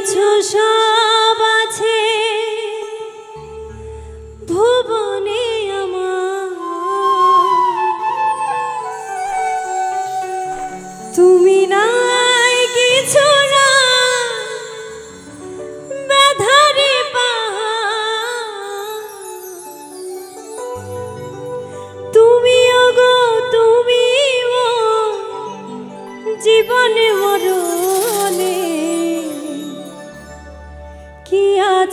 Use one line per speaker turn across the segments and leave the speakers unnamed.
আছো সব।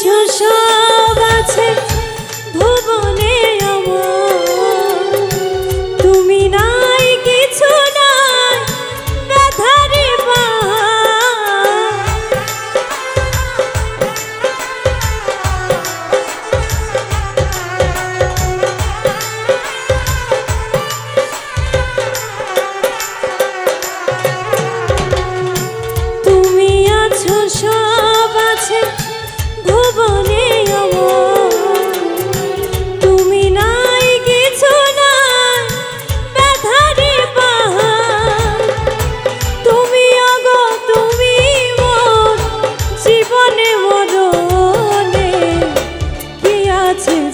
আছো সব আছে ভুবনে তুমি নাই কিছু নাই ব্যথারে তুমি আছে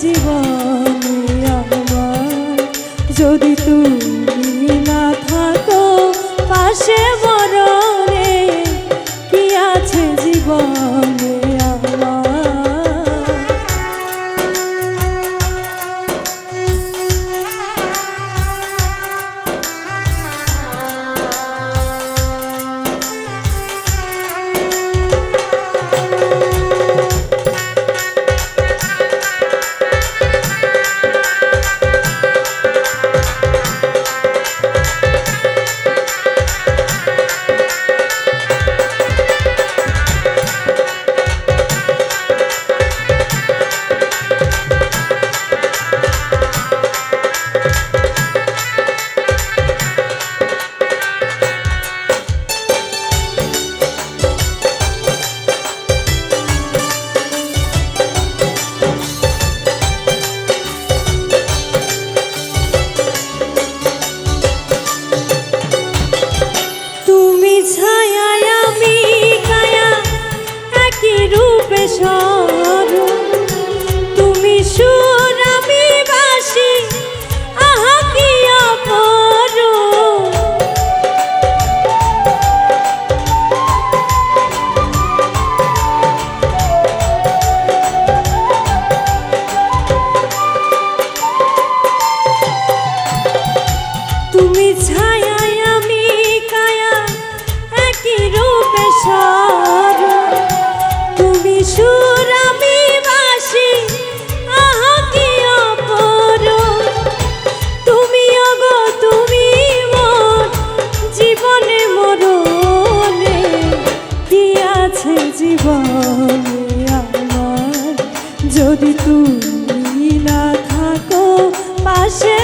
জীবনে আমার। যদি তুমি না থাকো পাশে তুমি ছায়া আমি কায়া, একই রূপে সর তুমি সুর, আমি বাসি আহা কি অপর। তুমি ছায়া যদি তুমি না থাকো পাশে